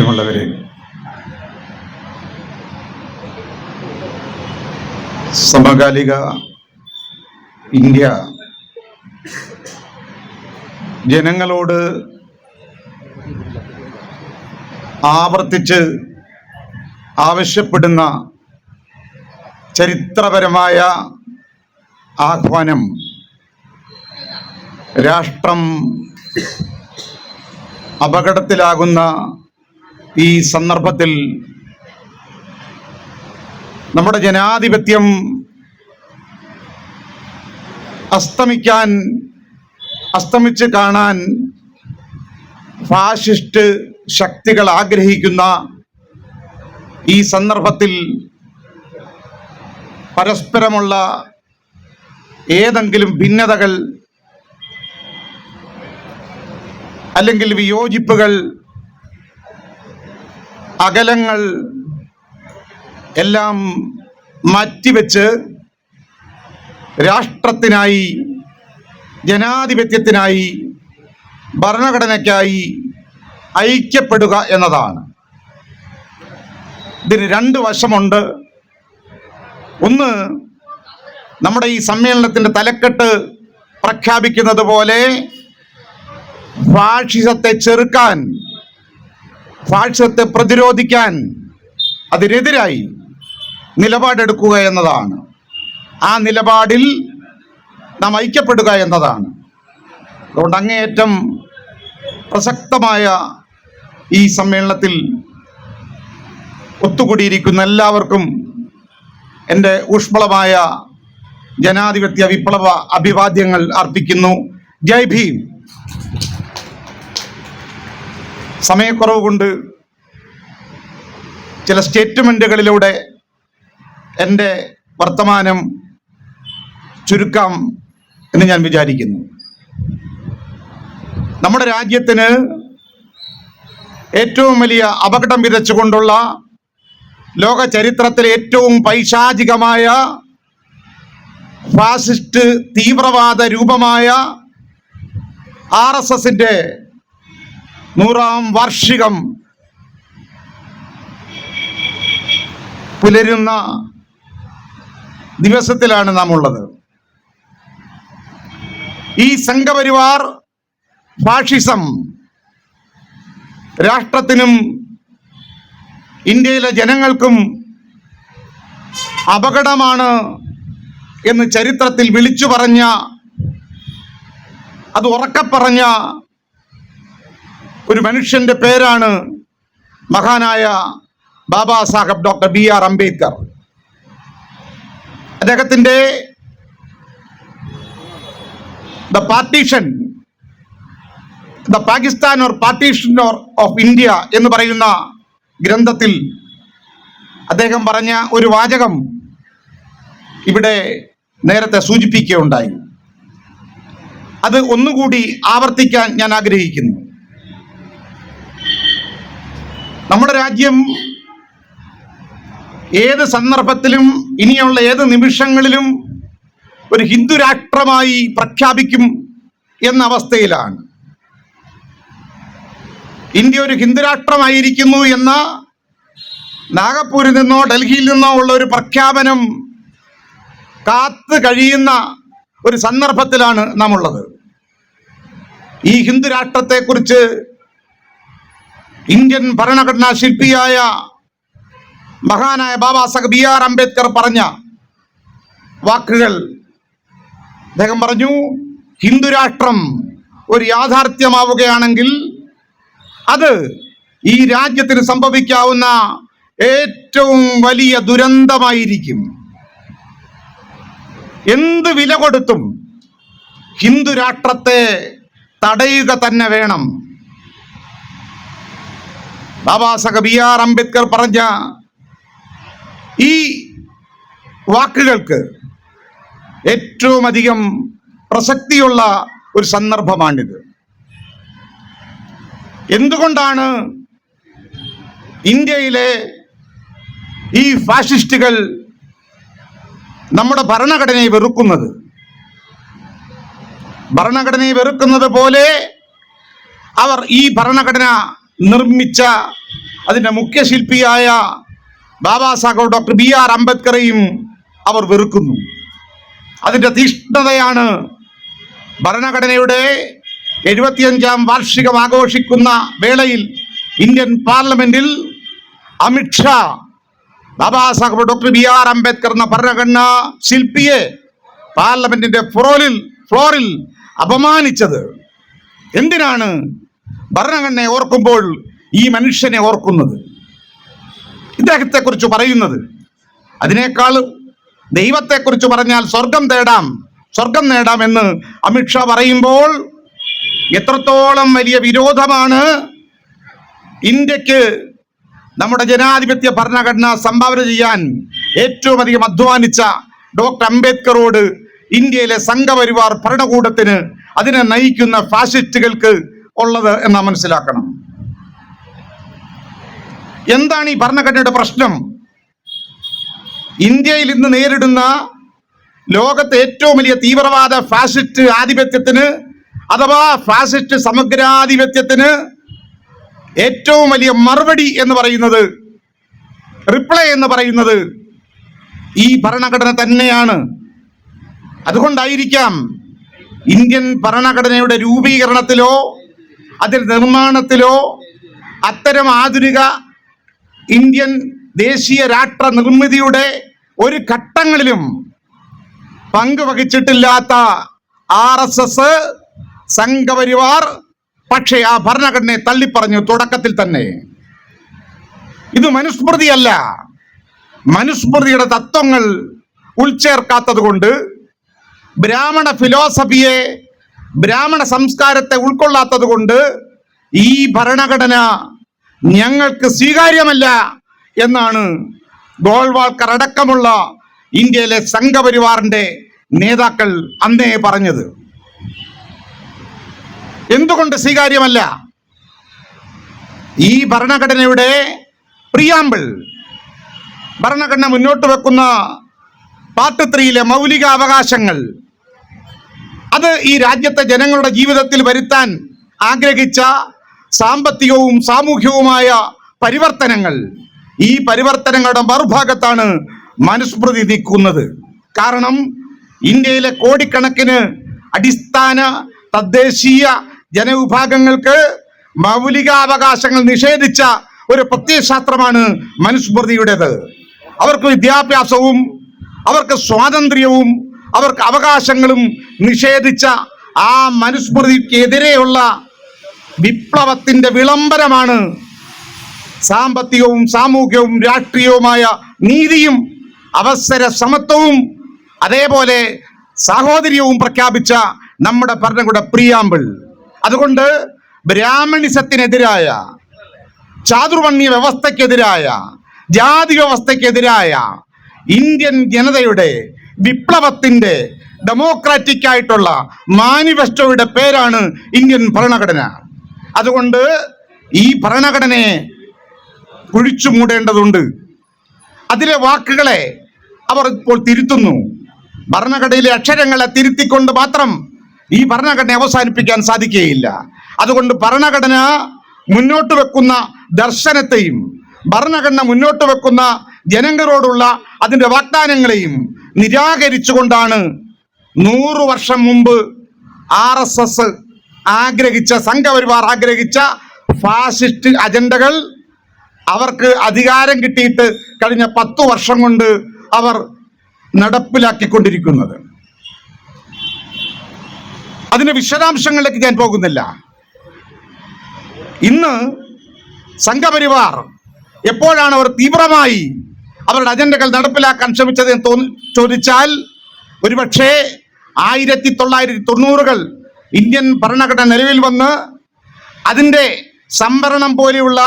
പ്രിയമുള്ളവരെ സമകാലിക ഇന്ത്യ ജനങ്ങളോട് ആവർത്തിച്ച് ആവശ്യപ്പെടുന്ന ചരിത്രപരമായ ആഹ്വാനം രാഷ്ട്രം അപകടത്തിലാകുന്ന ഈ സന്ദർഭത്തിൽ നമ്മുടെ ജനാധിപത്യം അസ്തമിക്കാൻ അസ്തമിച്ച് കാണാൻ ഫാഷിസ്റ്റ് ശക്തികൾ ആഗ്രഹിക്കുന്ന ഈ സന്ദർഭത്തിൽ പരസ്പരമുള്ള ഏതെങ്കിലും ഭിന്നതകൾ അല്ലെങ്കിൽ വിയോജിപ്പുകൾ അകലങ്ങൾ എല്ലാം മാറ്റിവെച്ച് രാഷ്ട്രത്തിനായി ജനാധിപത്യത്തിനായി ഭരണഘടനയ്ക്കായി ഐക്യപ്പെടുക എന്നതാണ്. ഇതിന് രണ്ട് വശമുണ്ട്. ഒന്ന് നമ്മുടെ ഈ സമ്മേളനത്തിന്റെ തലക്കെട്ട് പ്രഖ്യാപിക്കുന്നത് പോലെ ഫാഷിസത്തെ ചെറുക്കാൻ ഫാഷിസത്തെ പ്രതിരോധിക്കാൻ അതിനെതിരായി നിലപാടെടുക്കുക എന്നതാണ്. ആ നിലപാടിൽ നാം ഐക്യപ്പെടുക എന്നതാണ്. അതുകൊണ്ട് അങ്ങേയറ്റം പ്രസക്തമായ ഈ സമ്മേളനത്തിൽ ഒത്തുകൂടിയിരിക്കുന്ന എല്ലാവർക്കും എന്റെ ഊഷ്മളമായ ജനാധിപത്യ വിപ്ലവ അഭിവാദ്യങ്ങൾ അർപ്പിക്കുന്നു. ജയ് ഭീം. സമയക്കുറവ് കൊണ്ട് ചില സ്റ്റേറ്റ്മെന്റുകളിലൂടെ എന്റെ വർത്തമാനം ചുരുക്കാം എന്ന് ഞാൻ വിചാരിക്കുന്നു. നമ്മുടെ രാജ്യത്തിന് ഏറ്റവും വലിയ അപകടം വിതച്ചുകൊണ്ടുള്ള ലോക ചരിത്രത്തിലെ ഏറ്റവും പൈശാചികമായ ഫാസിസ്റ്റ് തീവ്രവാദ രൂപമായ ആർ എസ് എസിന്റെ നൂറാം വാർഷികം പുലരുന്ന ദിവസത്തിലാണ് നാം ഉള്ളത് ഈ സംഘപരിവാർ ഫാഷിസം രാഷ്ട്രത്തിനും ഇന്ത്യയിലെ ജനങ്ങൾക്കും അപകടമാണ് എന്ന് ചരിത്രത്തിൽ വിളിച്ചു പറഞ്ഞ അത് ഉറക്കെ പറഞ്ഞ ഒരു മനുഷ്യന്റെ പേരാണ് മഹാനായ Baba Saheb doctor B R Ambedkar. അദ്ദേഹത്തിന്റെ the partition the Pakistan or partition or of India എന്ന് പറയുന്ന ഗ്രന്ഥത്തിൽ അദ്ദേഹം പറഞ്ഞ ഒരു വാചകം ഇവിടെ നേരത്തെ സൂചിപ്പിക്കുകയുണ്ടായി. അത് ഒന്നുകൂടി ആവർത്തിക്കാൻ ഞാൻ ആഗ്രഹിക്കുന്നു. നമ്മുടെ രാജ്യം ഏത് സന്ദർഭത്തിലും ഇനിയുള്ള ഏത് നിമിഷങ്ങളിലും ഒരു ഹിന്ദു രാഷ്ട്രമായി പ്രഖ്യാപിക്കും എന്ന അവസ്ഥയിലാണ്. ഇന്ത്യ ഒരു ഹിന്ദു രാഷ്ട്രമായിരിക്കുന്നു എന്ന നാഗപ്പൂരിൽ നിന്നോ ഡൽഹിയിൽ നിന്നോ ഉള്ള ഒരു പ്രഖ്യാപനം കാത്തു കഴിയുന്ന ഒരു സന്ദർഭത്തിലാണ് നാം ഉള്ളത് ഈ ഹിന്ദു രാഷ്ട്രത്തെക്കുറിച്ച് ഇന്ത്യൻ ഭരണഘടനാ ശില്പിയായ മഹാനായ ബാബാ സാഹബ് ബി ആർ അംബേദ്കർ പറഞ്ഞ വാക്കുകൾ അദ്ദേഹം പറഞ്ഞു ഹിന്ദുരാഷ്ട്രം ഒരു യാഥാർത്ഥ്യമാവുകയാണെങ്കിൽ അത് ഈ രാജ്യത്തിന് സംഭവിക്കാവുന്ന ഏറ്റവും വലിയ ദുരന്തമായിരിക്കും. എന്ത് വില കൊടുത്തും ഹിന്ദുരാഷ്ട്രത്തെ തടയുക തന്നെ വേണം. ബാബാ സാഹബ് ബി ആർ അംബേദ്കർ പറഞ്ഞ ഈ വാക്കുകൾക്ക് ഏറ്റവും അധികം പ്രസക്തിയുള്ള ഒരു സന്ദർഭമാണിത്. എന്തുകൊണ്ടാണ് ഇന്ത്യയിലെ ഈ ഫാഷിസ്റ്റുകൾ നമ്മുടെ ഭരണഘടനയെ വെറുക്കുന്നത്? ഭരണഘടനയെ വെറുക്കുന്നത് പോലെ അവർ ഈ ഭരണഘടന നിർമ്മിച്ച അതിന്റെ മുഖ്യശില്പിയായ Baba Saheb doctor B R അംബേദ്കറെയും അവർ വെറുക്കുന്നു. അതിന്റെ തീഷ്ണതയാണ് ഭരണഘടനയുടെ എഴുപത്തിയഞ്ചാം വാർഷികം ആഘോഷിക്കുന്ന വേളയിൽ ഇന്ത്യൻ പാർലമെന്റിൽ Amit Shah Baba Saheb doctor B R Ambedkar എന്ന ഭരണഘടനാ ശില്പിയെ പാർലമെന്റിന്റെ ഫ്ലോറിൽ ഫ്ലോറിൽ അപമാനിച്ചത്. എന്തിനാണ് ഭരണഘടനയെ ഓർക്കുമ്പോൾ ഈ മനുഷ്യനെ ഓർക്കുന്നത്. ഇദ്ദേഹത്തെക്കുറിച്ച് പറയുന്നത് അതിനേക്കാൾ ദൈവത്തെക്കുറിച്ച് പറഞ്ഞാൽ സ്വർഗം തേടാം സ്വർഗം നേടാം എന്ന് അമിത്ഷാ പറയുമ്പോൾ എത്രത്തോളം വലിയ വിരോധമാണ് ഇന്ത്യയ്ക്ക് നമ്മുടെ ജനാധിപത്യ ഭരണഘടന സംഭാവന ചെയ്യാൻ ഏറ്റവും അധികം അധ്വാനിച്ച ഡോക്ടർ അംബേദ്കറോട് ഇന്ത്യയിലെ സംഘപരിവാർ ഭരണകൂടത്തിന് അതിനെ നയിക്കുന്ന ഫാസിസ്റ്റുകൾക്ക് ഉള്ളത് എന്ന് മനസ്സിലാക്കണം. എന്താണ് ഈ ഭരണഘടനയുടെ പ്രശ്നം? ഇന്ത്യയിൽ ഇന്ന് നേരിടുന്ന ലോകത്തെ ഏറ്റവും വലിയ തീവ്രവാദ ഫാസിസ്റ്റ് ആധിപത്യത്തിന് അഥവാ ഫാസിസ്റ്റ് സമഗ്രാധിപത്യത്തിന് ഏറ്റവും വലിയ മറുപടി എന്ന് പറയുന്നത് റിപ്ലൈ എന്ന് പറയുന്നത് ഈ ഭരണഘടന തന്നെയാണ്. അതുകൊണ്ടായിരിക്കാം ഇന്ത്യൻ ഭരണഘടനയുടെ രൂപീകരണത്തിലോ അതിൽ നിർമ്മാണത്തിലോ അത്തരം ആധുനിക ഇന്ത്യൻ ദേശീയ രാഷ്ട്ര നിർമ്മിതിയുടെ ഒരു ഘട്ടങ്ങളിലും പങ്കുവഹിച്ചിട്ടില്ലാത്ത ആർ എസ് എസ് സംഘപരിവാർ പക്ഷേ ആ ഭരണഘടനയെ തള്ളിപ്പറഞ്ഞു തുടക്കത്തിൽ തന്നെ. ഇത് മനുസ്മൃതിയല്ല. മനുസ്മൃതിയുടെ തത്വങ്ങൾ ഉൾച്ചേർക്കാത്തത് കൊണ്ട് ബ്രാഹ്മണ ഫിലോസഫിയെ ബ്രാഹ്മണ സംസ്കാരത്തെ ഉൾക്കൊള്ളാത്തത് കൊണ്ട് ഈ ഭരണഘടന ഞങ്ങൾക്ക് സ്വീകാര്യമല്ല എന്നാണ് ഗോൾവാൾക്കർ അടക്കമുള്ള ഇന്ത്യയിലെ സംഘപരിവാറിന്റെ നേതാക്കൾ അന്നേ പറഞ്ഞത്. എന്തുകൊണ്ട് സ്വീകാര്യമല്ല? ഈ ഭരണഘടനയുടെ പ്രിയാമ്പിൾ ഭരണഘടന മുന്നോട്ട് വെക്കുന്ന പാർട്ട് ത്രീയിലെ മൗലിക അവകാശങ്ങൾ അത് ഈ രാജ്യത്തെ ജനങ്ങളുടെ ജീവിതത്തിൽ വരുത്താൻ ആഗ്രഹിച്ച സാമ്പത്തികവും സാമൂഹികവുമായ പരിവർത്തനങ്ങൾ ഈ പരിവർത്തനങ്ങളുടെ മറുഭാഗത്താണ് മനുസ്മൃതി നിൽക്കുന്നത്. കാരണം ഇന്ത്യയിലെ കോടിക്കണക്കിന് അടിസ്ഥാന തദ്ദേശീയ ജനവിഭാഗങ്ങൾക്ക് മൗലികാവകാശങ്ങൾ നിഷേധിച്ച ഒരു പ്രത്യയശാസ്ത്രമാണ് മനുസ്മൃതിയുടേത്. അവർക്ക് വിദ്യാഭ്യാസവും അവർക്ക് സ്വാതന്ത്ര്യവും അവർക്ക് അവകാശങ്ങളും നിഷേധിച്ച ആ മനുസ്മൃതിക്കെതിരെയുള്ള വിപ്ലവത്തിന്റെ വിളംബരമാണ് സാമ്പത്തികവും സാമൂഹികവും രാഷ്ട്രീയവുമായ നീതിയും അവസര സമത്വവും അതേപോലെ സാഹോദര്യവും പ്രഖ്യാപിച്ച നമ്മുടെ ഭരണകൂട പ്രിയാമ്പിൾ. അതുകൊണ്ട് ബ്രാഹ്മണിസത്തിനെതിരായ ചാതുർവർണീയ വ്യവസ്ഥക്കെതിരായ ജാതി വ്യവസ്ഥക്കെതിരായ ഇന്ത്യൻ ജനതയുടെ വിപ്ലവത്തിന്റെ ഡെമോക്രാറ്റിക് ആയിട്ടുള്ള മാനിഫെസ്റ്റോയുടെ പേരാണ് ഇന്ത്യൻ ഭരണഘടന. അതുകൊണ്ട് ഈ ഭരണഘടനയെ കുഴിച്ചു മൂടേണ്ടതുണ്ട്. അതിലെ വാക്കുകളെ അവർ ഇപ്പോൾ തിരുത്തുന്നു. ഭരണഘടനയിലെ അക്ഷരങ്ങളെ തിരുത്തിക്കൊണ്ട് മാത്രം ഈ ഭരണഘടന അവസാനിപ്പിക്കാൻ സാധിക്കുകയില്ല. അതുകൊണ്ട് ഭരണഘടന മുന്നോട്ട് വെക്കുന്ന ദർശനത്തെയും ഭരണഘടന മുന്നോട്ട് വെക്കുന്ന ജനങ്ങളോടുള്ള അതിന്റെ വാഗ്ദാനങ്ങളെയും നിരാകരിച്ചുകൊണ്ടാണ് നൂറു വർഷം മുമ്പ് ആർ എസ് എസ് ആഗ്രഹിച്ച സംഘപരിവാർ ആഗ്രഹിച്ച ഫാസിസ്റ്റ് അജണ്ടകൾ അവർക്ക് അധികാരം കിട്ടിയിട്ട് കഴിഞ്ഞ പത്തു വർഷം കൊണ്ട് അവർ നടപ്പിലാക്കിക്കൊണ്ടിരിക്കുന്നത്. അതിന്റെ വിശദാംശങ്ങളിലേക്ക് ഞാൻ പോകുന്നില്ല. ഇന്ന് സംഘപരിവാർ എപ്പോഴാണ് അവർ തീവ്രമായി അവരുടെ അജണ്ടകൾ നടപ്പിലാക്കാൻ ശ്രമിച്ചത് എന്ന് തോന്നി ചോദിച്ചാൽ ഒരുപക്ഷേ ആയിരത്തി തൊള്ളായിരത്തി തൊണ്ണൂറുകൾ ഇന്ത്യൻ ഭരണഘടന നിലവിൽ വന്ന് അതിന്റെ സംവരണം പോലെയുള്ള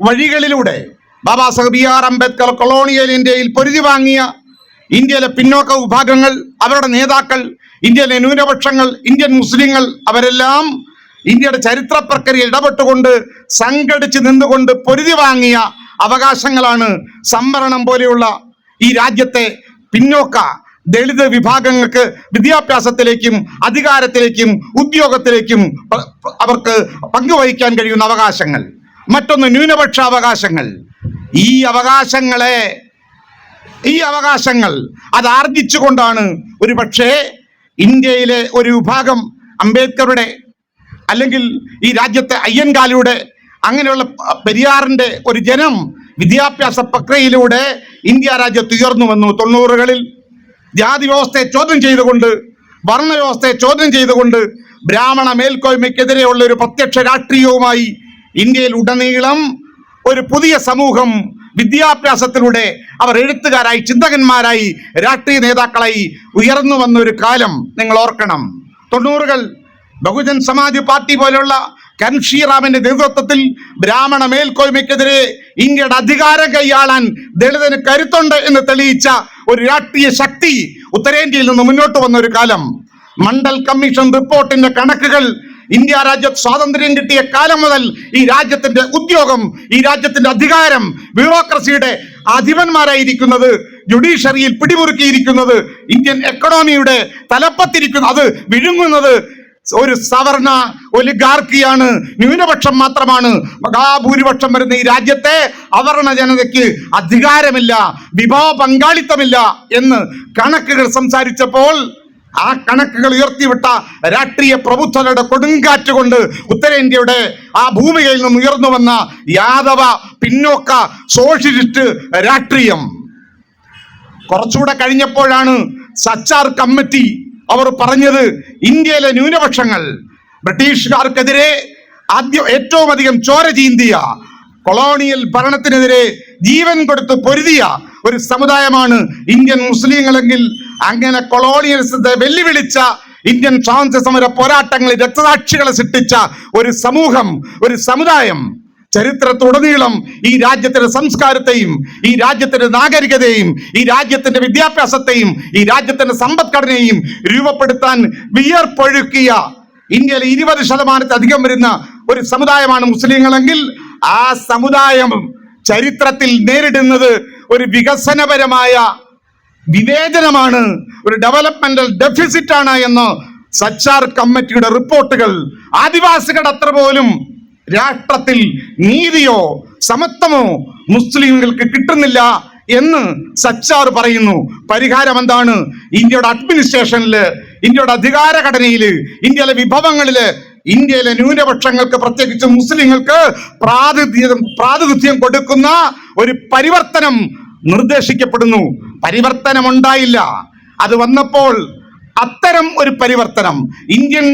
വഴികളിലൂടെ Baba Saheb B R Ambedkar colonial ഇന്ത്യയിൽ പൊരുതി വാങ്ങിയ ഇന്ത്യയിലെ പിന്നോക്ക വിഭാഗങ്ങൾ അവരുടെ നേതാക്കൾ ഇന്ത്യയിലെ ന്യൂനപക്ഷങ്ങൾ ഇന്ത്യൻ മുസ്ലിങ്ങൾ അവരെല്ലാം ഇന്ത്യയുടെ ചരിത്ര പ്രക്രിയ ഇടപെട്ടുകൊണ്ട് സംഘടിച്ച് നിന്നുകൊണ്ട് പൊരുതി വാങ്ങിയ അവകാശങ്ങളാണ്. സംവരണം പോലെയുള്ള ഈ രാജ്യത്തെ പിന്നോക്ക ദളിത് വിഭാഗങ്ങൾക്ക് വിദ്യാഭ്യാസത്തിലേക്കും അധികാരത്തിലേക്കും ഉദ്യോഗത്തിലേക്കും അവർക്ക് പങ്കുവഹിക്കാൻ കഴിയുന്ന അവകാശങ്ങൾ. മറ്റൊന്ന് ന്യൂനപക്ഷ അവകാശങ്ങൾ. ഈ അവകാശങ്ങളെ ഈ അവകാശങ്ങൾ അത് ആർജിച്ചുകൊണ്ടാണ് ഒരു പക്ഷേ ഇന്ത്യയിലെ ഒരു വിഭാഗം അംബേദ്കറുടെ അല്ലെങ്കിൽ ഈ രാജ്യത്തെ അയ്യൻകാലിയുടെ അങ്ങനെയുള്ള പെരിയാറിന്റെ ഒരു ജനം വിദ്യാഭ്യാസ പ്രക്രിയയിലൂടെ ഇന്ത്യ രാജ്യത്ത് ഉയർന്നു വന്നു തൊണ്ണൂറുകളിൽ ജാതി വ്യവസ്ഥയെ ചോദ്യം ചെയ്തുകൊണ്ട് വർണവ്യവസ്ഥയെ ചോദ്യം ചെയ്തുകൊണ്ട് ബ്രാഹ്മണ മേൽക്കോയ്മയ്ക്കെതിരെയുള്ള ഒരു പ്രത്യക്ഷ രാഷ്ട്രീയവുമായി ഇന്ത്യയിൽ ഉടനീളം ഒരു പുതിയ സമൂഹം വിദ്യാഭ്യാസത്തിലൂടെ അവർ എഴുത്തുകാരായി ചിന്തകന്മാരായി രാഷ്ട്രീയ നേതാക്കളായി ഉയർന്നു വന്ന ഒരു കാലം നിങ്ങൾ ഓർക്കണം. തൊണ്ണൂറുകൾ ബഹുജൻ സമാജ് പാർട്ടി പോലുള്ള കൻഷീറാമിന്റെ നേതൃത്വത്തിൽ ബ്രാഹ്മണ മേൽക്കോയ്മയ്ക്കെതിരെ ഇന്ത്യയുടെ അധികാരം കൈയാളാൻ ദളിതന് കരുത്തുണ്ട് എന്ന് തെളിയിച്ച ഒരു രാഷ്ട്രീയ ശക്തി ഉത്തരേന്ത്യയിൽ നിന്ന് മുന്നോട്ട് വന്ന ഒരു കാലം. മണ്ഡൽ കമ്മീഷൻ റിപ്പോർട്ടിന്റെ കണക്കുകൾ ഇന്ത്യ രാജ്യത്ത് സ്വാതന്ത്ര്യം കിട്ടിയ കാലം മുതൽ ഈ രാജ്യത്തിന്റെ ഉദ്യോഗം ഈ രാജ്യത്തിന്റെ അധികാരം ബ്യൂറോക്രസിയുടെ അധിപന്മാരായിരിക്കുന്നത് ജുഡീഷ്യറിയിൽ പിടിമുറുക്കിയിരിക്കുന്നത് ഇന്ത്യൻ എക്കണോമിയുടെ തലപ്പത്തിരിക്കുന്നത് അത് വിഴുങ്ങുന്നത് ഒരു സവർണ ഒലിഗാർക്കിയാണ്. ന്യൂനപക്ഷം മാത്രമാണ്. മഹാഭൂരിപക്ഷം വരുന്ന ഈ രാജ്യത്തെ അവർണ ജനതയ്ക്ക് അധികാരമില്ല വിഭവ പങ്കാളിത്തമില്ല എന്ന് കണക്കുകൾ സംസാരിച്ചപ്പോൾ ആ കണക്കുകൾ ഉയർത്തിവിട്ട രാഷ്ട്രീയ പ്രബുദ്ധരുടെ കൊടുങ്കാറ്റ് കൊണ്ട് ഉത്തരേന്ത്യയുടെ ആ ഭൂമികയിൽ നിന്ന് ഉയർന്നു വന്ന യാദവ പിന്നോക്ക സോഷ്യലിസ്റ്റ് രാഷ്ട്രീയം. കുറച്ചുകൂടെ കഴിഞ്ഞപ്പോഴാണ് സച്ചാർ കമ്മിറ്റി അവർ പറഞ്ഞത് ഇന്ത്യയിലെ ന്യൂനപക്ഷങ്ങൾ ബ്രിട്ടീഷുകാർക്കെതിരെ ആദ്യം ഏറ്റവും അധികം ചോര ചീന്തിയ കൊളോണിയൽ ഭരണത്തിനെതിരെ ജീവൻ കൊടുത്ത് പൊരുതിയ ഒരു സമുദായമാണ് ഇന്ത്യൻ മുസ്ലിങ്ങളെങ്കിൽ അങ്ങനെ കൊളോണിയലിസത്തെ വെല്ലുവിളിച്ച ഇന്ത്യൻ സ്വാതന്ത്ര്യ സമര പോരാട്ടങ്ങളിൽ രക്തസാക്ഷികളെ സൃഷ്ടിച്ച ഒരു സമൂഹം ഒരു സമുദായം. ചരിത്രത്തുടനീളം ഈ രാജ്യത്തിന്റെ സംസ്കാരത്തെയും ഈ രാജ്യത്തിന്റെ നാഗരികതയും ഈ രാജ്യത്തിന്റെ വിദ്യാഭ്യാസത്തെയും ഈ രാജ്യത്തിന്റെ സമ്പദ്ഘടനയെയും രൂപപ്പെടുത്താൻ വിയർപ്പൊഴുക്കിയ ഇന്ത്യയിലെ ഇരുപത് ശതമാനത്തിലധികം വരുന്ന ഒരു സമുദായമാണ് മുസ്ലിങ്ങളെങ്കിൽ ആ സമുദായം ചരിത്രത്തിൽ നേരിടുന്നത് ഒരു വികസനപരമായ വിവേചനമാണ് ഒരു ഡെവലപ്മെന്റൽ ഡെഫിസിറ്റ് ആണ് എന്ന് സച്ചാർ കമ്മിറ്റിയുടെ റിപ്പോർട്ടുകൾ ആദിവാസികളുടെ അത്ര പോലും രാഷ്ട്രത്തിൽ നീതിയോ സമത്വമോ മുസ്ലിങ്ങൾക്ക് കിട്ടുന്നില്ല എന്ന് സച്ചാർ പറയുന്നു. പരിഹാരം എന്താണ്? ഇന്ത്യയുടെ അഡ്മിനിസ്ട്രേഷനിൽ ഇന്ത്യയുടെ അധികാര ഘടനയിൽ ഇന്ത്യയിലെ വിഭവങ്ങളിൽ ഇന്ത്യയിലെ ന്യൂനപക്ഷങ്ങൾക്ക് പ്രത്യേകിച്ച് മുസ്ലിങ്ങൾക്ക് പ്രാതിനിധ്യം പ്രാതിനിധ്യം കൊടുക്കുന്ന ഒരു പരിവർത്തനം നിർദ്ദേശിക്കപ്പെടുന്നു. പരിവർത്തനം ഉണ്ടായില്ല അത് വന്നപ്പോൾ അത്തരം ഒരു പരിവർത്തനം ഇന്ത്യൻ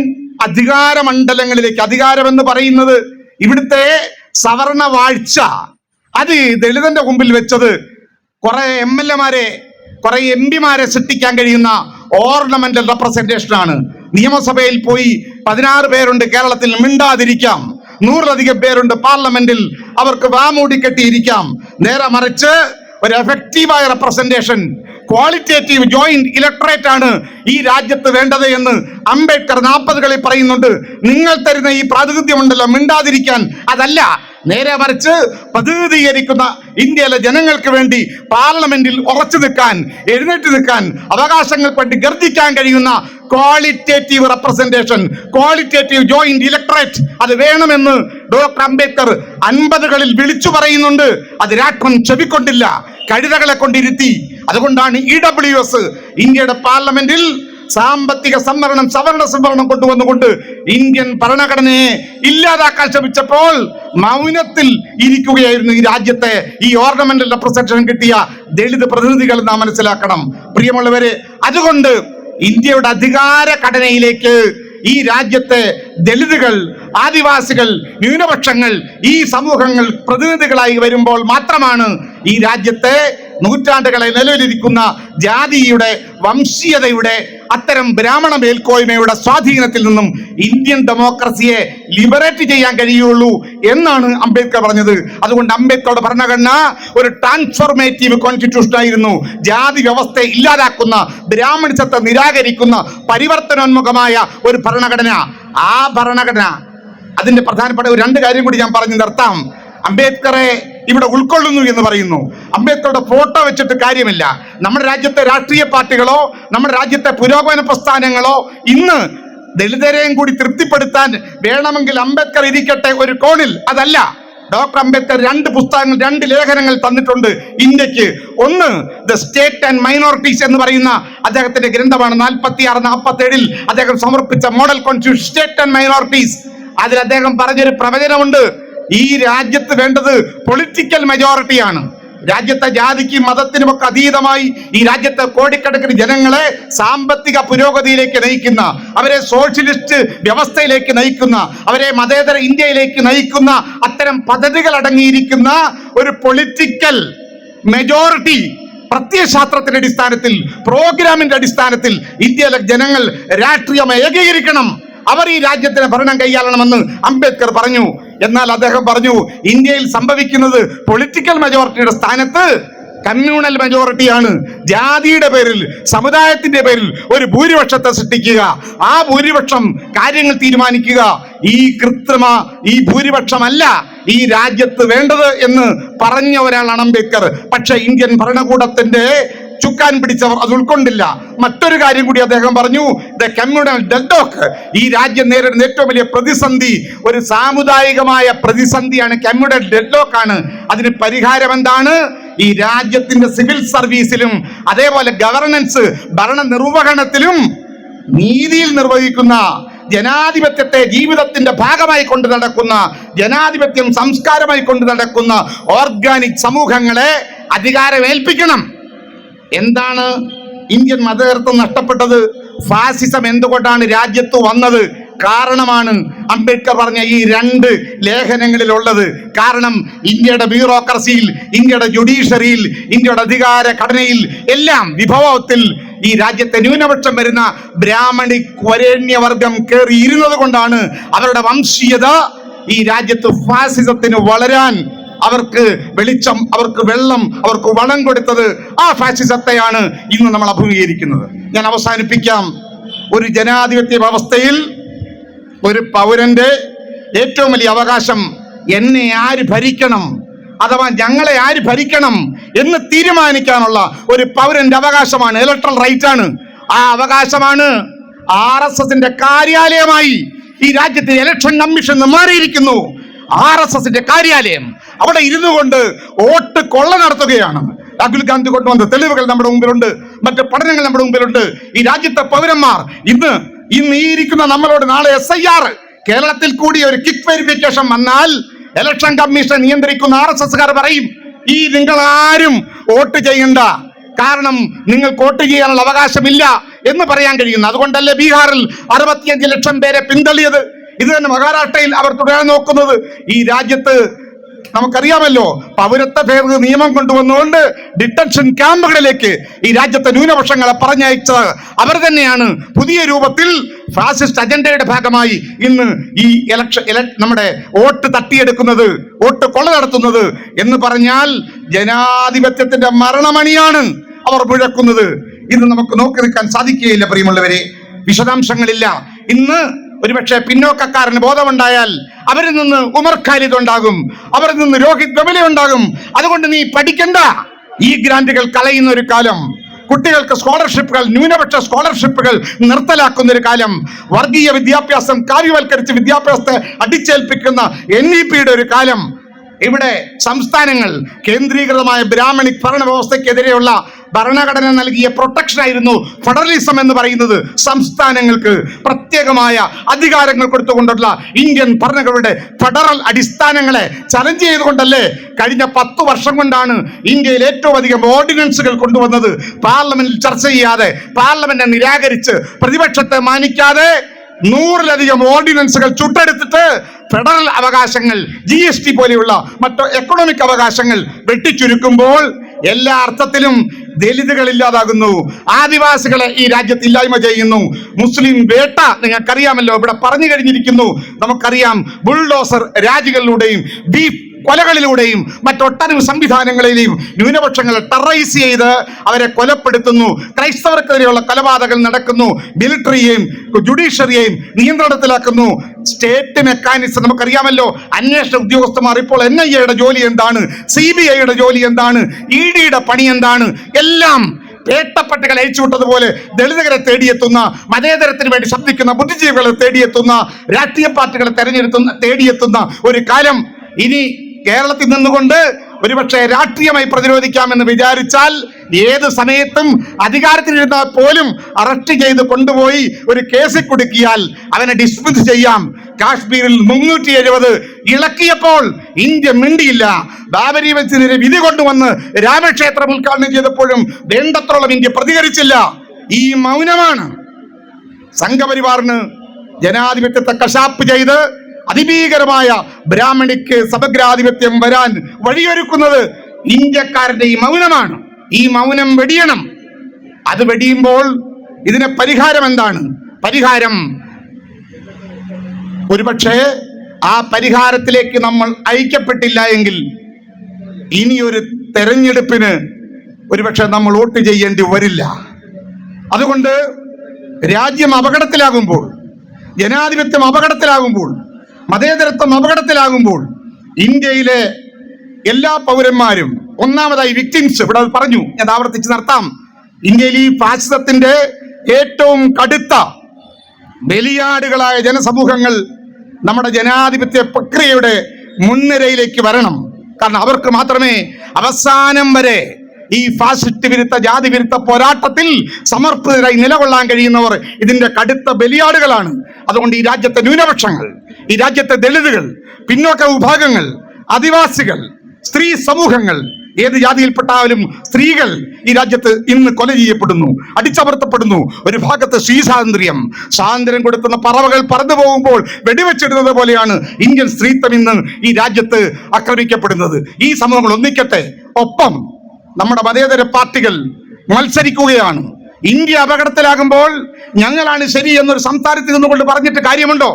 അധികാര മണ്ഡലങ്ങളിലേക്ക് അധികാരം എന്ന് പറയുന്നത് ഇവിടുത്തെ സവർണ വാഴ്ച. അത് ദളിതന്റെ മുമ്പിൽ വെച്ചത് കുറെ എം എൽ എമാരെ കുറെ എം പിമാരെ സൃഷ്ടിക്കാൻ കഴിയുന്ന ഓർണമെന്റൽ റെപ്രസെന്റേഷൻ ആണ്. നിയമസഭയിൽ പോയി പതിനാറ് പേരുണ്ട് കേരളത്തിൽ മിണ്ടാതിരിക്കാം. നൂറിലധികം പേരുണ്ട് പാർലമെന്റിൽ അവർക്ക് വാമൂടി കെട്ടിയിരിക്കാം. നേരെ മറിച്ച് ഒരു എഫക്റ്റീവായ റെപ്രസെന്റേഷൻ ക്വാളിറ്റേറ്റീവ് ജോയിന്റ് ഇലക്ടറേറ്റ് ആണ് ഈ രാജ്യത്ത് വേണ്ടത് എന്ന് അംബേദ്കർ നാൽപ്പതുകളിൽ പറയുന്നുണ്ട്. നിങ്ങൾ തരുന്ന ഈ പ്രാതിനിധ്യമുണ്ടല്ലോ മിണ്ടാതിരിക്കാൻ. അതല്ല നേരെ മറിച്ച് പ്രതിനിധീകരിക്കുന്ന ഇന്ത്യയിലെ ജനങ്ങൾക്ക് വേണ്ടി പാർലമെന്റിൽ ഉറച്ചു നിൽക്കാൻ എഴുന്നേറ്റ് നിൽക്കാൻ അവകാശങ്ങൾ വേണ്ടി ഗർജിക്കാൻ കഴിയുന്ന qualitative representation qualitative joint electorate അത് വേണമെന്ന് ഡോക്ടർ അംബേദ്കർ അൻപതുകളിൽ വിളിച്ചു പറയുന്നുണ്ട്. അത് രാഷ്ട്രം ചെവിക്കൊണ്ടില്ല കഴുതകളെ കൊണ്ടിരുത്തി അതുകൊണ്ടാണ് ഇ ഡബ്ല്യു എസ് ഇന്ത്യയുടെ പാർലമെന്റിൽ സാമ്പത്തിക സംവരണം സവർണ സംവരണം കൊണ്ടുവന്നുകൊണ്ട് ഇന്ത്യൻ ഭരണഘടനയെ ഇല്ലാതാക്കാൻ ശ്രമിച്ചപ്പോൾ മൗനത്തിൽ ഇരിക്കുകയായിരുന്നു ഈ രാജ്യത്തെ ഈ ഓർണമെന്റൽ റെപ്രസെന്റേഷൻ കിട്ടിയ ദളിത് പ്രതിനിധികൾ നാം മനസ്സിലാക്കണം. പ്രിയമുള്ളവരെ അതുകൊണ്ട് ഇന്ത്യയുടെ അധികാര ഘടനയിലേക്ക് ഈ രാജ്യത്തെ ദളിതുകൾ ആദിവാസികൾ ന്യൂനപക്ഷങ്ങൾ ഈ സമൂഹങ്ങൾ പ്രതിനിധികളായി വരുമ്പോൾ മാത്രമാണ് ഈ രാജ്യത്തെ നൂറ്റാണ്ടുകളെ നിലവിലിരിക്കുന്ന ജാതിയുടെ വംശീയതയുടെ അത്തരം ബ്രാഹ്മണ മേൽക്കോയ്മയുടെ സ്വാധീനത്തിൽ നിന്നും ഇന്ത്യൻ ഡെമോക്രസിയെ ലിബറേറ്റ് ചെയ്യാൻ കഴിയുള്ളൂ എന്നാണ് അംബേദ്കർ പറഞ്ഞത്. അതുകൊണ്ട് അംബേദ്കറുടെ ഭരണഘടന ഒരു ട്രാൻസ്ഫോർമേറ്റീവ് കോൺസ്റ്റിറ്റ്യൂഷൻ ആയിരുന്നു. ജാതി വ്യവസ്ഥയെ ഇല്ലാതാക്കുന്ന ബ്രാഹ്മണിസത്തെ നിരാകരിക്കുന്ന പരിവർത്തനോന്മുഖമായ ഒരു ഭരണഘടന. ആ ഭരണഘടന. അതിന്റെ പ്രധാനപ്പെട്ട ഒരു രണ്ട് കാര്യം കൂടി ഞാൻ പറഞ്ഞു നിർത്താം. അംബേദ്കറെ ഇവിടെ ഉൾക്കൊള്ളുന്നു എന്ന് പറയുന്നു. അംബേദ്കറുടെ ഫോട്ടോ വെച്ചിട്ട് കാര്യമില്ല. നമ്മുടെ രാജ്യത്തെ രാഷ്ട്രീയ പാർട്ടികളോ നമ്മുടെ രാജ്യത്തെ പുരോഗമന പ്രസ്ഥാനങ്ങളോ ഇന്ന് ദളിതരെയും കൂടി തൃപ്തിപ്പെടുത്താൻ വേണമെങ്കിൽ അംബേദ്കർ ഇരിക്കട്ടെ ഒരു കോണിൽ. അതല്ല ഡോക്ടർ അംബേദ്കർ രണ്ട് പുസ്തകങ്ങൾ രണ്ട് ലേഖനങ്ങൾ തന്നിട്ടുണ്ട് ഇന്ത്യയ്ക്ക്. ഒന്ന് ദ സ്റ്റേറ്റ് ആൻഡ് മൈനോറിറ്റീസ് എന്ന് പറയുന്ന അദ്ദേഹത്തിന്റെ ഗ്രന്ഥമാണ് നാൽപ്പത്തി ആറ് നാൽപ്പത്തി ഏഴിൽ അദ്ദേഹം സമർപ്പിച്ച model constitution state and minorities അതിൽ അദ്ദേഹം പറഞ്ഞൊരു പ്രവചനമുണ്ട്. ഈ രാജ്യത്ത് വേണ്ടത് പൊളിറ്റിക്കൽ മെജോറിറ്റിയാണ് രാജ്യത്തെ ജാതിക്കും മതത്തിനുമൊക്കെ അതീതമായി ഈ രാജ്യത്തെ കോടിക്കണക്കിന് ജനങ്ങളെ സാമ്പത്തിക പുരോഗതിയിലേക്ക് നയിക്കുന്ന അവരെ സോഷ്യലിസ്റ്റ് വ്യവസ്ഥയിലേക്ക് നയിക്കുന്ന അവരെ മതേതര ഇന്ത്യയിലേക്ക് നയിക്കുന്ന അത്തരം പദ്ധതികൾ അടങ്ങിയിരിക്കുന്ന ഒരു പൊളിറ്റിക്കൽ മെജോറിറ്റി പ്രത്യയശാസ്ത്രത്തിന്റെ അടിസ്ഥാനത്തിൽ പ്രോഗ്രാമിന്റെ അടിസ്ഥാനത്തിൽ ഇന്ത്യയിലെ ജനങ്ങൾ രാഷ്ട്രീയം ഏകീകരിക്കണം അവർ ഈ രാജ്യത്തിന് ഭരണം കൈയാളണമെന്ന് അംബേദ്കർ പറഞ്ഞു. എന്നാൽ അദ്ദേഹം പറഞ്ഞു ഇന്ത്യയിൽ സംഭവിക്കുന്നത് പൊളിറ്റിക്കൽ മെജോറിറ്റിയുടെ സ്ഥാനത്ത് കമ്മ്യൂണൽ മെജോറിറ്റിയാണ് ജാതിയുടെ പേരിൽ സമുദായത്തിന്റെ പേരിൽ ഒരു ഭൂരിപക്ഷത്തെ സൃഷ്ടിക്കുക. ആ ഭൂരിപക്ഷം കാര്യങ്ങൾ തീരുമാനിക്കുക. ഈ കൃത്രിമ ഈ ഭൂരിപക്ഷമല്ല ഈ രാജ്യത്ത് വേണ്ടത് എന്ന് പറഞ്ഞ ഒരാളാണ് അംബേദ്കർ. പക്ഷെ ഇന്ത്യൻ ഭരണകൂടത്തിന്റെ ചുക്കാൻ പിടിച്ചവർ അത് ഉൾക്കൊണ്ടില്ല. മറ്റൊരു കാര്യം കൂടി അദ്ദേഹം പറഞ്ഞു ദ കമ്മ്യൂണൽ ഈ രാജ്യം നേരിടുന്ന ഏറ്റവും വലിയ പ്രതിസന്ധി ഒരു സാമുദായികമായ പ്രതിസന്ധിയാണ് കമ്മ്യൂണൽ ഡെഡ്ലോക്ക് ആണ്. അതിന് പരിഹാരം എന്താണ്? ഈ രാജ്യത്തിന്റെ സിവിൽ സർവീസിലും അതേപോലെ ഗവർണൻസ് ഭരണ നിർവഹണത്തിലും നീതിയിൽ നിർവഹിക്കുന്ന ജനാധിപത്യത്തെ ജീവിതത്തിന്റെ ഭാഗമായി കൊണ്ട് നടക്കുന്ന ജനാധിപത്യം സംസ്കാരമായി കൊണ്ട് നടക്കുന്ന ഓർഗാനിക് സമൂഹങ്ങളെ അധികാരം ഏൽപ്പിക്കണം എന്താണ് ഇന്ത്യൻ മതേതരത്വം നഷ്ടപ്പെട്ടത്? ഫാസിസം എന്തുകൊണ്ടാണ് രാജ്യത്ത് വന്നത്? കാരണമാണ് അംബേദ്കർ പറഞ്ഞ ഈ രണ്ട് ലേഖനങ്ങളിൽ ഉള്ളത് കാരണം ഇന്ത്യയുടെ ബ്യൂറോക്രസിയിൽ ഇന്ത്യയുടെ ജുഡീഷ്യറിയിൽ ഇന്ത്യയുടെ അധികാര ഘടനയിൽ എല്ലാം വിഭവത്തിൽ ഈ രാജ്യത്തെ ന്യൂനപക്ഷം വരുന്ന ബ്രാഹ്മണി വരേണ്യവർഗം കയറിയിരുന്നത് കൊണ്ടാണ് അവരുടെ വംശീയത ഈ രാജ്യത്ത് ഫാസിസത്തിന് വളരാൻ അവർക്ക് വെളിച്ചം അവർക്ക് വെള്ളം അവർക്ക് വളം കൊടുത്തത് ആ ഫാസിസത്തെയാണ് ഇന്ന് നമ്മൾ അഭിമുഖീകരിക്കുന്നത്. ഞാൻ അവസാനിപ്പിക്കാം. ഒരു ജനാധിപത്യ വ്യവസ്ഥയിൽ ഒരു പൗരന്റെ ഏറ്റവും വലിയ അവകാശം എന്നെ ആര് ഭരിക്കണം അഥവാ ഞങ്ങളെ ആര് ഭരിക്കണം എന്ന് തീരുമാനിക്കാനുള്ള ഒരു പൗരന്റെ അവകാശമാണ് ഇലക്ട്രൽ റൈറ്റ് ആണ്. ആ അവകാശമാണ് ആർ എസ് എസിന്റെ കാര്യാലയമായി ഈ രാജ്യത്തെ ഇലക്ഷൻ കമ്മീഷൻ മാറിയിരിക്കുന്നു. ആർ എസ് എസിന്റെ കാര്യാലയം അവിടെ ഇരുന്നു കൊണ്ട് വോട്ട് കൊള്ള നടത്തുകയാണ്. രാഹുൽ ഗാന്ധി കൊണ്ടുവന്ന തെളിവുകൾ നമ്മുടെ മുമ്പിലുണ്ട്. മറ്റ് പഠനങ്ങൾ നമ്മുടെ മുമ്പിലുണ്ട്. ഈ രാജ്യത്തെ പൗരന്മാർ ഇന്ന് ഇന്ന് ഈ ഇരിക്കുന്ന നമ്മളോട് നാളെ എസ് ഐ ആർ കേരളത്തിൽ കൂടി ഒരു കിക്ക് വെരിഫിക്കേഷൻ വന്നാൽ ഇലക്ഷൻ കമ്മീഷൻ നിയന്ത്രിക്കുന്ന ആർ എസ് എസ്കാർ പറയും ഈ നിങ്ങൾ ആരും വോട്ട് ചെയ്യണ്ട. കാരണം നിങ്ങൾ വോട്ട് ചെയ്യാനുള്ള അവകാശമില്ല എന്ന് പറയാൻ കഴിയുന്നു. അതുകൊണ്ടല്ലേ ബീഹാറിൽ അറുപത്തിയഞ്ച് ലക്ഷം പേരെ പിന്തള്ളിയത്? ഇത് തന്നെ മഹാരാഷ്ട്രയിൽ അവർ തുടരാൻ നോക്കുന്നത്. ഈ രാജ്യത്ത് നമുക്കറിയാമല്ലോ പൗരത്വ ഭേദഗതി നിയമം കൊണ്ടുവന്നുകൊണ്ട് ഡിറ്റൻഷൻ ക്യാമ്പുകളിലേക്ക് ഈ രാജ്യത്തെ ന്യൂനപക്ഷങ്ങളെ പറഞ്ഞയച്ചത്. അവർ തന്നെയാണ് പുതിയ രൂപത്തിൽ ഫാസിസ്റ്റ് അജണ്ടയുടെ ഭാഗമായി ഇന്ന് ഈ ഇലക്ഷൻ നമ്മുടെ വോട്ട് തട്ടിയെടുക്കുന്നത് വോട്ട് കൊള്ള നടത്തുന്നത് എന്ന് പറഞ്ഞാൽ ജനാധിപത്യത്തിന്റെ മരണമണിയാണ് അവർ മുഴക്കുന്നത്. ഇന്ന് നമുക്ക് നോക്കി നിൽക്കാൻ സാധിക്കുകയില്ല പ്രിയമുള്ളവരെ. വിശദാംശങ്ങളില്ല. ഇന്ന് ഒരുപക്ഷെ പിന്നോക്കക്കാരന് ബോധമുണ്ടായാൽ അവരിൽ നിന്ന് ഉമർ ഖാലിദ് ഉണ്ടാകും അവരിൽ നിന്ന് രോഹിത് ഗമല ഉണ്ടാകും. അതുകൊണ്ട് നീ പഠിക്കണ്ട. ഈ ഗ്രാന്റുകൾ കളയുന്ന ഒരു കാലം കുട്ടികൾക്ക് സ്കോളർഷിപ്പുകൾ ന്യൂനപക്ഷ സ്കോളർഷിപ്പുകൾ നിർത്തലാക്കുന്ന ഒരു കാലം വർഗീയ വിദ്യാഭ്യാസം കാര്യവൽക്കരിച്ച് വിദ്യാഭ്യാസത്തെ അടിച്ചേൽപ്പിക്കുന്ന എൻ ഇ പിയുടെ ഒരു കാലം ഇവിടെ സംസ്ഥാനങ്ങൾ കേന്ദ്രീകൃതമായ ബ്രാഹ്മണിക് ഭരണ വ്യവസ്ഥയ്ക്കെതിരെയുള്ള ഭരണഘടന നൽകിയ പ്രൊട്ടക്ഷൻ ആയിരുന്നു ഫെഡറലിസം എന്ന് പറയുന്നത്. സംസ്ഥാനങ്ങൾക്ക് പ്രത്യേകമായ അധികാരങ്ങൾ കൊടുത്തുകൊണ്ടുള്ള ഇന്ത്യൻ ഭരണഘടനയുടെ ഫെഡറൽ അടിസ്ഥാനങ്ങളെ ചലഞ്ച് ചെയ്തുകൊണ്ടല്ലേ കഴിഞ്ഞ പത്ത് വർഷം കൊണ്ടാണ് ഇന്ത്യയിൽ ഏറ്റവും അധികം ഓർഡിനൻസുകൾ കൊണ്ടുവന്നത്. പാർലമെന്റിൽ ചർച്ച ചെയ്യാതെ പാർലമെന്റ് നിരാകരിച്ച് പ്രതിപക്ഷത്തെ മാനിക്കാതെ നൂറിലധികം ഓർഡിനൻസുകൾ ചുട്ടെടുത്തിട്ട് ഫെഡറൽ അവകാശങ്ങൾ ജി എസ് ടി പോലെയുള്ള മറ്റു എക്കണോമിക് അവകാശങ്ങൾ വെട്ടിച്ചുരുക്കുമ്പോൾ എല്ലാ അർത്ഥത്തിലും ദലിതുകൾ ഇല്ലാതാകുന്നു. ആദിവാസികളെ ഈ രാജ്യത്ത് ഇല്ലായ്മ ചെയ്യുന്നു. മുസ്ലിം വേട്ട നിങ്ങൾക്കറിയാമല്ലോ ഇവിടെ പറഞ്ഞു കഴിഞ്ഞിരിക്കുന്നു. നമുക്കറിയാം ബുൾഡോസർ രാജികളിലൂടെയും ബീഫ് കൊലകളിലൂടെയും മറ്റൊട്ടനവധി സംവിധാനങ്ങളിലെയും ന്യൂനപക്ഷങ്ങളെ ടെററൈസ് ചെയ്ത് അവരെ കൊലപ്പെടുത്തുന്നു. ക്രൈസ്തവർക്കെതിരെയുള്ള കൊലപാതകങ്ങൾ നടക്കുന്നു. മിലിറ്ററിയെയും ജുഡീഷ്യറിയെയും നിയന്ത്രണത്തിലാക്കുന്നു. സ്റ്റേറ്റ് മെക്കാനിസം നമുക്കറിയാമല്ലോ. അന്വേഷണ ഉദ്യോഗസ്ഥന്മാർ ഇപ്പോൾ എൻ ഐ എയുടെ ജോലി എന്താണ്? സി ബി ഐയുടെ ജോലി എന്താണ്? ഇ ഡിയുടെ പണി എന്താണ്? എല്ലാം പേട്ടപ്പട്ടികൾ അയച്ചുവിട്ടതുപോലെ ദളിതരെ തേടിയെത്തുന്ന മതേതരത്തിന് വേണ്ടി ശബ്ദിക്കുന്ന ബുദ്ധിജീവികളെ തേടിയെത്തുന്ന രാഷ്ട്രീയ പാർട്ടികളെ തെരഞ്ഞെടുത്തുന്ന തേടിയെത്തുന്ന ഒരു കാലം. ഇനി കേരളത്തിൽ നിന്നുകൊണ്ട് ഒരുപക്ഷെ രാഷ്ട്രീയമായി പ്രതിരോധിക്കാമെന്ന് വിചാരിച്ചാൽ ഏത് സമയത്തും അധികാരത്തിലിരുന്നാൽ പോലും അറസ്റ്റ് ചെയ്ത് കൊണ്ടുപോയി ഒരു കേസിൽ കൊടുക്കിയാൽ അവനെ ഡിസ്മിസ് ചെയ്യാം. കാശ്മീരിൽ മുന്നൂറ്റി എഴുപത് ഇളക്കിയപ്പോൾ ഇന്ത്യ മിണ്ടിയില്ല. ബാബരി മസ്ജിദിനെ വിധി കൊണ്ടുവന്ന് രാമക്ഷേത്രം ഉദ്ഘാടനം ചെയ്തപ്പോഴും വേണ്ടത്രോളം ഇന്ത്യ പ്രതികരിച്ചില്ല. ഈ മൗനമാണ് സംഘപരിവാറിന് ജനാധിപത്യത്തെ കശാപ്പ് ചെയ്ത് അതിഭീകരമായ ബ്രാഹ്മണിക്ക് സമഗ്രാധിപത്യം വരാൻ വഴിയൊരുക്കുന്നത് ഇന്ത്യക്കാരുടെ ഈ മൗനമാണ്. ഈ മൗനം വെടിയണം. അത് വെടിയുമ്പോൾ ഇതിന് പരിഹാരം എന്താണ്? പരിഹാരം ഒരുപക്ഷെ ആ പരിഹാരത്തിലേക്ക് നമ്മൾ ഐക്യപ്പെട്ടില്ല എങ്കിൽ ഇനിയൊരു തെരഞ്ഞെടുപ്പിന് ഒരുപക്ഷെ നമ്മൾ വോട്ട് ചെയ്യേണ്ടി വരില്ല. അതുകൊണ്ട് രാജ്യം അപകടത്തിലാകുമ്പോൾ ജനാധിപത്യം അപകടത്തിലാകുമ്പോൾ മതേതരത്വം അപകടത്തിലാകുമ്പോൾ ഇന്ത്യയിലെ എല്ലാ പൗരന്മാരും ഒന്നാമതായി വിക്ടിംസ് ഇവിടെ പറഞ്ഞു ഞാൻ ആവർത്തിച്ച് നടത്താം. ഇന്ത്യയിൽ ഈ ഫാസിസത്തിന്റെ ഏറ്റവും കടുത്ത ബലിയാടുകളായ ജനസമൂഹങ്ങൾ നമ്മുടെ ജനാധിപത്യ പ്രക്രിയയുടെ മുൻനിരയിലേക്ക് വരണം. കാരണം അവർക്ക് മാത്രമേ അവസാനം വരെ ഈ ഫാസിസ്റ്റ് വിരുദ്ധ ജാതി വിരുദ്ധ പോരാട്ടത്തിൽ സമർപ്പിതരായി നിലകൊള്ളാൻ കഴിയുന്നവർ ഇതിന്റെ കടുത്ത ബലിയാടുകളാണ്. അതുകൊണ്ട് ഈ രാജ്യത്തെ ന്യൂനപക്ഷങ്ങൾ ഈ രാജ്യത്തെ ദളിതുകൾ പിന്നോക്ക വിഭാഗങ്ങൾ ആദിവാസികൾ സ്ത്രീ സമൂഹങ്ങൾ ഏത് ജാതിയിൽപ്പെട്ടാലും സ്ത്രീകൾ ഈ രാജ്യത്ത് ഇന്ന് കൊല ചെയ്യപ്പെടുന്നു അടിച്ചമർത്തപ്പെടുന്നു. ഒരു ഭാഗത്ത് സ്ത്രീ സ്വാതന്ത്ര്യം സ്വാതന്ത്ര്യം കൊടുക്കുന്ന പറവകൾ പറന്നു പോകുമ്പോൾ വെടിവെച്ചിടുന്നത് പോലെയാണ് ഇന്ത്യൻ സ്ത്രീത്വം ഇന്ന് ഈ രാജ്യത്ത് ആക്രമിക്കപ്പെടുന്നത്. ഈ സമൂഹങ്ങൾ ഒന്നിക്കട്ടെ ഒപ്പം നമ്മുടെ മതേതര പാർട്ടികൾ മത്സരിക്കുകയാണ്. ഇന്ത്യ അപകടത്തിലാകുമ്പോൾ ഞങ്ങളാണ് ശരി എന്നൊരു സംസാരത്തിൽ നിന്നുകൊണ്ട് പറഞ്ഞിട്ട് കാര്യമുണ്ടോ?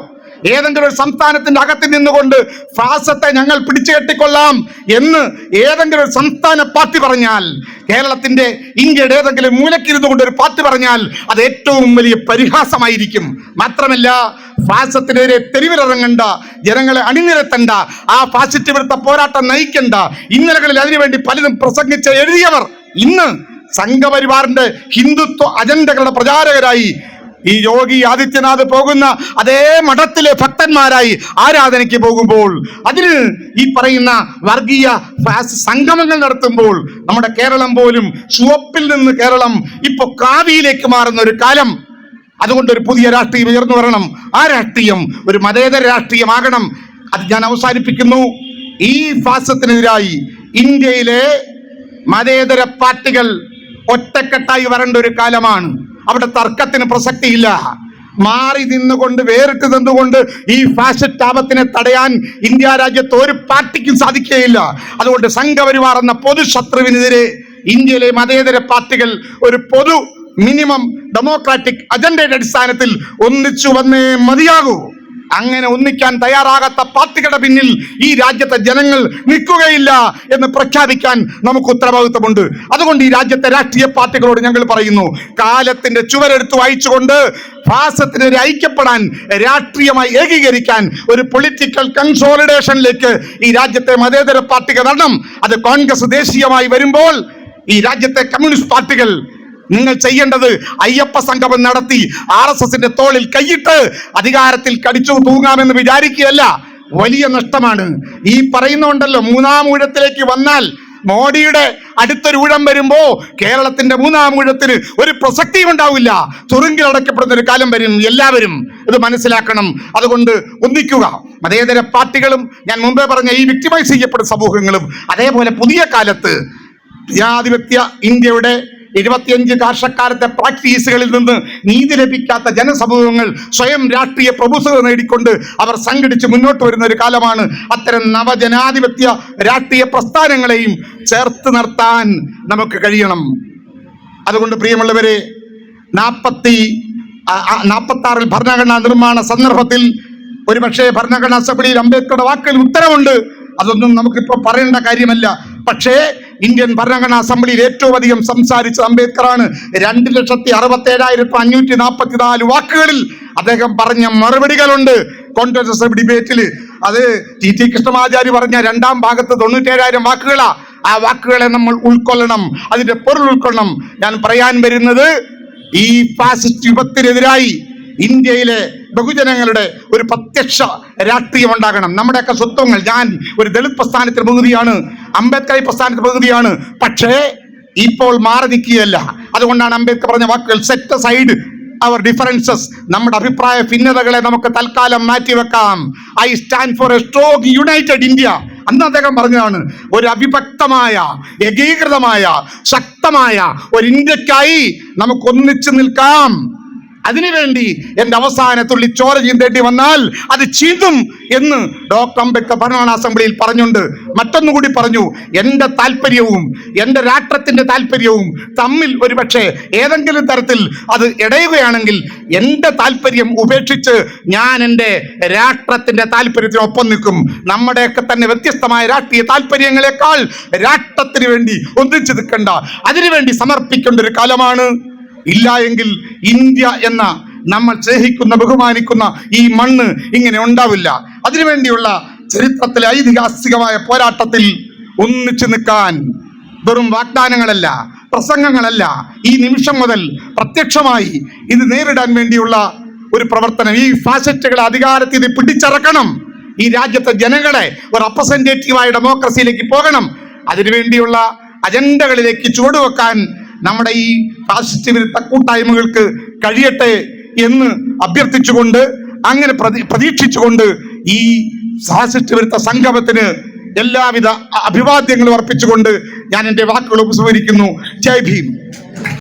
ഏതെങ്കിലും ഒരു സംസ്ഥാനത്തിന്റെ അകത്ത് നിന്നുകൊണ്ട് ഫാസത്തെ ഞങ്ങൾ പിടിച്ചു കെട്ടിക്കൊള്ളാം എന്ന് ഏതെങ്കിലും ഒരു സംസ്ഥാന പാർട്ടി പറഞ്ഞാൽ കേരളത്തിന്റെ ഇന്ത്യയുടെ ഏതെങ്കിലും മൂലക്കിരുന്നു കൊണ്ട് ഒരു പാർട്ടി പറഞ്ഞാൽ അത് ഏറ്റവും വലിയ പരിഹാസമായിരിക്കും. മാത്രമല്ല ഫാസത്തിനെതിരെ തെരുവിലിറങ്ങണ്ട ജനങ്ങളെ അണിനിരത്തണ്ട ആ ഫാസിസ്റ്റ് വിരുദ്ധ പോരാട്ടം നയിക്കണ്ട ഇന്നലകളിൽ അതിനുവേണ്ടി പലതും പ്രസംഗിച്ച് എഴുതിയവർ ഇന്ന് സംഘപരിവാറിന്റെ ഹിന്ദുത്വ അജണ്ടകളുടെ പ്രചാരകരായി ഈ യോഗി ആദിത്യനാഥ് പോകുന്ന അതേ മഠത്തിലെ ഭക്തന്മാരായി ആരാധനയ്ക്ക് പോകുമ്പോൾ അതിൽ ഈ പറയുന്ന വർഗീയ സംഗമങ്ങൾ നടത്തുമ്പോൾ നമ്മുടെ കേരളം പോലും ചുവപ്പിൽ നിന്ന് കേരളം ഇപ്പൊ കാവിയിലേക്ക് മാറുന്ന ഒരു കാലം. അതുകൊണ്ട് ഒരു പുതിയ രാഷ്ട്രീയം ഉയർന്നു വരണം. ആ രാഷ്ട്രീയം ഒരു മതേതര രാഷ്ട്രീയമാകണം. അത് ഞാൻ അവസാനിപ്പിക്കുന്നു. ഈ ഫാസത്തിനെതിരായി ഇന്ത്യയിലെ മതേതര പാർട്ടികൾ ഒറ്റക്കെട്ടായി വരേണ്ട ഒരു കാലമാണ്. അവിടെ തർക്കത്തിന് പ്രസക്തിയില്ല. മാറി നിന്നുകൊണ്ട് വേറിട്ട് നിന്നുകൊണ്ട് ഈ ഫാഷിസ്റ്റ് ആപത്തിനെ തടയാൻ ഇന്ത്യ രാജ്യത്ത് ഒരു പാർട്ടിക്കും സാധിക്കുകയില്ല. അതുകൊണ്ട് സംഘപരിവാർ എന്ന പൊതു ശത്രുവിനെതിരെ ഇന്ത്യയിലെ മതേതര പാർട്ടികൾ ഒരു പൊതു മിനിമം ഡെമോക്രാറ്റിക് അജണ്ടയുടെ അടിസ്ഥാനത്തിൽ ഒന്നിച്ചു വന്നേ മതിയാകൂ. അങ്ങനെ ഒന്നിക്കാൻ തയ്യാറാകാത്ത പാർട്ടികളുടെ പിന്നിൽ ഈ രാജ്യത്തെ ജനങ്ങൾ നിൽക്കുകയില്ല എന്ന് പ്രഖ്യാപിക്കാൻ നമുക്ക് ഉത്തരവാദിത്വമുണ്ട്. അതുകൊണ്ട് ഈ രാജ്യത്തെ രാഷ്ട്രീയ പാർട്ടികളോട് ഞങ്ങൾ പറയുന്നു കാലത്തിന്റെ ചുവരെടുത്ത് വായിച്ചുകൊണ്ട് ഫാസത്തിനെതിരെ ഐക്യപ്പെടാൻ രാഷ്ട്രീയമായി ഏകീകരിക്കാൻ ഒരു പൊളിറ്റിക്കൽ കൺസോളിഡേഷനിലേക്ക് ഈ രാജ്യത്തെ മതേതര പാർട്ടികൾ വരണം അത് കോൺഗ്രസ് ദേശീയമായി വരുമ്പോൾ ഈ രാജ്യത്തെ കമ്മ്യൂണിസ്റ്റ് പാർട്ടികൾ നിങ്ങൾ ചെയ്യേണ്ടത് അയ്യപ്പ സംഗമം നടത്തി ആർ എസ് എസിന്റെ തോളിൽ കൈയിട്ട് അധികാരത്തിൽ കടിച്ചു തൂങ്ങാമെന്ന് വിചാരിക്കുകയല്ല. വലിയ നഷ്ടമാണ്. ഈ പറയുന്നുണ്ടല്ലോ മൂന്നാം ഊഴത്തിലേക്ക് വന്നാൽ മോഡിയുടെ അടുത്തൊരു ഊഴം വരുമ്പോ കേരളത്തിന്റെ മൂന്നാം ഊഴത്തിന് ഒരു പ്രസക്തി ഉണ്ടാവില്ല. തുറുങ്കിൽ അടയ്ക്കപ്പെടുന്ന ഒരു കാലം വരും എല്ലാവരും ഇത് മനസ്സിലാക്കണം. അതുകൊണ്ട് ഒന്നിക്കുക. മതേതര പാർട്ടികളും ഞാൻ മുമ്പേ പറഞ്ഞ ഈ വിക്ടിമൈസ് ചെയ്യപ്പെടുന്ന സമൂഹങ്ങളും അതേപോലെ പുതിയ കാലത്ത് ജനാധിപത്യ ഇന്ത്യയുടെ എഴുപത്തിയഞ്ച് വർഷക്കാലത്തെ പ്രാക്ടീസുകളിൽ നിന്ന് നീതി ലഭിക്കാത്ത ജനസമൂഹങ്ങൾ സ്വയം രാഷ്ട്രീയ പ്രഭുസത നേടിക്കൊണ്ട് അവർ സംഘടിച്ച് മുന്നോട്ട് വരുന്ന ഒരു കാലമാണ് അത്തരം നവജനാധിപത്യ രാഷ്ട്രീയ പ്രസ്ഥാനങ്ങളെയും ചേർത്ത് നിർത്താൻ നമുക്ക് കഴിയണം. അതുകൊണ്ട് പ്രിയമുള്ളവരെ നാൽപ്പത്തി നാൽപ്പത്തി ഭരണഘടനാ നിർമ്മാണ സന്ദർഭത്തിൽ ഒരുപക്ഷെ ഭരണഘടനാ അസംബ്ലിയിൽ അംബേദ്കറുടെ വാക്കുകളിൽ ഉത്തരവുണ്ട് അതൊന്നും നമുക്കിപ്പോൾ പറയേണ്ട കാര്യമല്ല. പക്ഷേ ഇന്ത്യൻ ഭരണഘടനാ അസംബ്ലിയിൽ ഏറ്റവും അധികം സംസാരിച്ചത് അംബേദ്കറാണ്. രണ്ട് ലക്ഷത്തി അറുപത്തി ഏഴായിരത്തി അഞ്ഞൂറ്റി നാൽപ്പത്തി നാല് വാക്കുകളിൽ അദ്ദേഹം പറഞ്ഞ മറുപടികളുണ്ട്. കോൺഗ്രസ് ഡിബേറ്റിൽ അത് ടി ടി കൃഷ്ണമാചാരി പറഞ്ഞ രണ്ടാം ഭാഗത്ത് തൊണ്ണൂറ്റേഴായിരം വാക്കുകളാ. ആ വാക്കുകളെ നമ്മൾ ഉൾക്കൊള്ളണം. അതിന്റെ പൊരുൾ ഉൾക്കൊള്ളണം. ഞാൻ പറയാൻ വരുന്നത് ഈ ഫാസിസ്റ്റ് യുഗത്തിനെതിരായി ഇന്ത്യയിലെ ബഹുജനങ്ങളുടെ ഒരു പ്രത്യക്ഷ രാഷ്ട്രീയം ഉണ്ടാകണം നമ്മുടെയൊക്കെ സ്വത്വങ്ങൾ ഞാൻ ഒരു ദളിത് പ്രസ്ഥാനത്തിന്റെ പകുതിയാണ് അംബേദ്കർ പ്രസ്ഥാനത്തിന് പകുതിയാണ് പക്ഷേ ഇപ്പോൾ മാറി നിൽക്കുകയല്ല. അതുകൊണ്ടാണ് അംബേദ്കർ പറഞ്ഞ വാക്കുകൾ സെറ്റ് സൈഡ് അവർ ഡിഫറൻസസ് നമ്മുടെ അഭിപ്രായ ഭിന്നതകളെ നമുക്ക് തൽക്കാലം മാറ്റിവെക്കാം. I stand for a strong united India അന്ന് അദ്ദേഹം പറഞ്ഞതാണ് ഒരു അവിഭക്തമായ ഏകീകൃതമായ ശക്തമായ ഒരു ഇന്ത്യക്കായി നമുക്ക് ഒന്നിച്ചു നിൽക്കാം. അതിനുവേണ്ടി എന്റെ അവസാന തുള്ളി ചോര ചീന്തേണ്ടി വന്നാൽ അത് ചീന്തും എന്ന് ഡോക്ടർ അംബേദ്കർ ഭരണഘടനാ അസംബ്ലിയിൽ പറഞ്ഞുണ്ട്. മറ്റൊന്നുകൂടി പറഞ്ഞു എന്റെ താല്പര്യവും എന്റെ രാഷ്ട്രത്തിന്റെ താല്പര്യവും തമ്മിൽ ഒരുപക്ഷെ ഏതെങ്കിലും തരത്തിൽ അത് ഇടയുകയാണെങ്കിൽ എന്റെ താല്പര്യം ഉപേക്ഷിച്ച് ഞാൻ എന്റെ രാഷ്ട്രത്തിന്റെ താല്പര്യത്തിനൊപ്പം നിൽക്കും. നമ്മുടെയൊക്കെ തന്നെ വ്യത്യസ്തമായ രാഷ്ട്രീയ താല്പര്യങ്ങളെക്കാൾ രാഷ്ട്രത്തിന് വേണ്ടി ഒന്നിച്ചു നിൽക്കണ്ട. അതിനുവേണ്ടി സമർപ്പിക്കേണ്ട ഒരു കാലമാണ്. ഇല്ല എങ്കിൽ ഇന്ത്യ എന്ന നമ്മൾ സ്നേഹിക്കുന്ന ബഹുമാനിക്കുന്ന ഈ മണ്ണ് ഇങ്ങനെ ഉണ്ടാവില്ല. അതിനുവേണ്ടിയുള്ള ചരിത്രത്തിലെ ഐതിഹാസികമായ പോരാട്ടത്തിൽ ഒന്നിച്ചു നിൽക്കാൻ വെറും വാഗ്ദാനങ്ങളല്ല പ്രസംഗങ്ങളല്ല ഈ നിമിഷം മുതൽ പ്രത്യക്ഷമായി ഇത് നേരിടാൻ വേണ്ടിയുള്ള ഒരു പ്രവർത്തനം. ഈ ഫാസറ്റുകളെ അധികാരത്തിൽ പിടിച്ചറക്കണം. ഈ രാജ്യത്തെ ജനങ്ങളെ ഒരു റെപ്രസെന്റേറ്റീവായ ഡെമോക്രസിയിലേക്ക് പോകണം. അതിനുവേണ്ടിയുള്ള അജണ്ടകളിലേക്ക് ചുവടുവെക്കാൻ നമ്മുടെ ഈ ഫാസിസ്റ്റ് വിരുദ്ധ കൂട്ടായ്മകൾക്ക് കഴിയട്ടെ എന്ന് അഭ്യർത്ഥിച്ചുകൊണ്ട് അങ്ങനെ പ്രതി പ്രതീക്ഷിച്ചുകൊണ്ട് ഈ ഫാസിസ്റ്റ് വിരുദ്ധ സംഗമത്തിന് എല്ലാവിധ അഭിവാദ്യങ്ങളും അർപ്പിച്ചുകൊണ്ട് ഞാൻ എന്റെ വാക്കുകൾ ഉപസ്മരിക്കുന്നു ജയ് ഭീം.